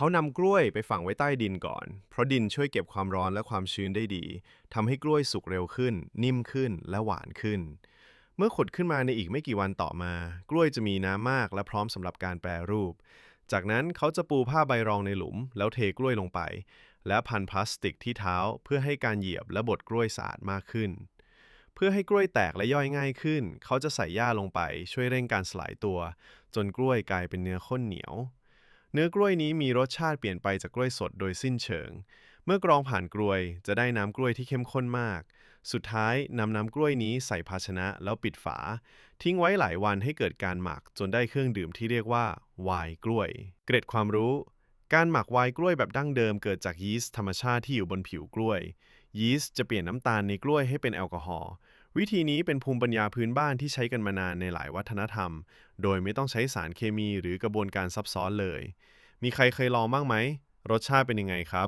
เขานำกล้วยไปฝังไว้ใต้ดินก่อน เพราะดินช่วยเก็บความร้อนและความชื้นได้ดีทำให้กล้วยสุกเร็วขึ้น นิ่มขึ้นและหวานขึ้น เมื่อขุดขึ้นมาในอีกไม่กี่วันต่อมา กล้วยจะมีน้ำมากและพร้อมสำหรับการแปรรูป จากนั้นเขาจะปูผ้าใบรองในหลุม แล้วเทกล้วยลงไป และพันพลาสติกที่เท้าเพื่อให้การเหยียบและบดกล้วยสะอาดมากขึ้น เพื่อให้กล้วยแตกและย่อยง่ายขึ้น เขาจะใส่หญ้าลงไป ช่วยเร่งการสลายตัว จนกล้วยกลายเป็นเนื้อข้นเหนียว เนื้อกล้วยนี้มีรสชาติเปลี่ยนไปจากกล้วยสดโดยสิ้นเชิง เมื่อกรองผ่านกล้วยจะได้น้ำกล้วยที่เข้มข้นมาก สุดท้ายนำน้ำกล้วยนี้ใส่ภาชนะแล้วปิดฝา ทิ้งไว้หลายวันให้เกิดการหมักจนได้เครื่องดื่มที่เรียกว่าไวน์กล้วย เกร็ดความรู้ การหมักไวน์กล้วยแบบดั้งเดิมเกิดจากยีสต์ธรรมชาติที่อยู่บนผิวกล้วย ยีสต์จะเปลี่ยนน้ำตาลในกล้วยให้เป็นแอลกอฮอล์ วิธีนี้เป็นภูมิปัญญาพื้นบ้านที่ใช้กันมานานในหลายวัฒนธรรม โดยไม่ต้องใช้สารเคมีหรือกระบวนการซับซ้อนเลย มีใครเคยลองบ้างไหม รสชาติเป็นยังไงครับ